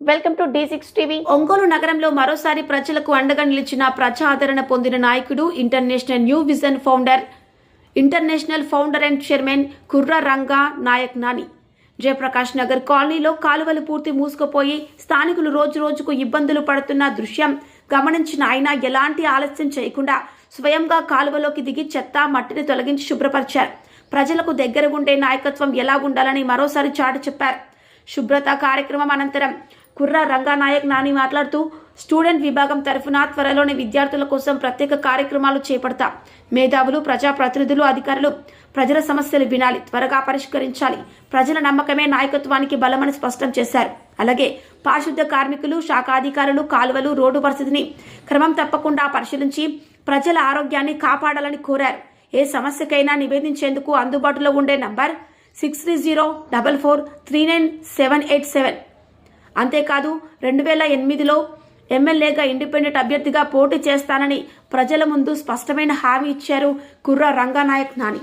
Welcome to six TV. Ongole నగరంలో మరోసారి ప్రజలకు అండగా నిలిచిన ప్రజా ఆదరణ పొందిన నాయకుడు international new vision founder international founder and chairman Kurra Ranga Nayak Nani. Jayaprakash Nagar కాలనీలో కాలువలు పూర్తి మూసుకుపోయి స్థానికులు రోజు రోజుకు ఇబ్బందులు పడుతున్న దృశ్యం గమనించిన ఆయన ఎలాంటి ఆలస్యం చేయకుండా స్వయంగా కాలువలోకి దిగి చెత్త మట్టిని తొలగించి శుభ్రపరిచారు. ప్రజలకు దగ్గర ఉండే నాయకత్వం ఎలా ఉండాలని మరోసారి చాటు చెప్పారు. శుభ్రత కార్యక్రమం అనంతరం కుర్ర రంగానాయక్ నాని మాట్లాడుతూ స్టూడెంట్ విభాగం తరఫున త్వరలోని విద్యార్థుల కోసం ప్రత్యేక కార్యక్రమాలు చేపడతాం. మేధావులు ప్రజాప్రతినిధులు అధికారులు ప్రజల సమస్యలు వినాలి త్వరగా పరిష్కరించాలి. ప్రజల నమ్మకమే నాయకత్వానికి బలమని స్పష్టం చేశారు. అలాగే పారిశుద్ధ కార్మికులు శాఖాధికారులు కాలువలు రోడ్డు పరిస్థితిని క్రమం తప్పకుండా పరిశీలించి ప్రజల ఆరోగ్యాన్ని కాపాడాలని కోరారు. ఏ సమస్యకైనా నివేదించేందుకు అందుబాటులో ఉండే number six three zero double four three nine seven eight seven. అంతేకాదు రెండు వేల ఎనిమిదిలో ఎమ్మెల్యేగా ఇండిపెండెంట్ అభ్యర్థిగా పోటీ చేస్తానని ప్రజల ముందు స్పష్టమైన హామీ ఇచ్చారు కుర్ర రంగానాయక్ నాని.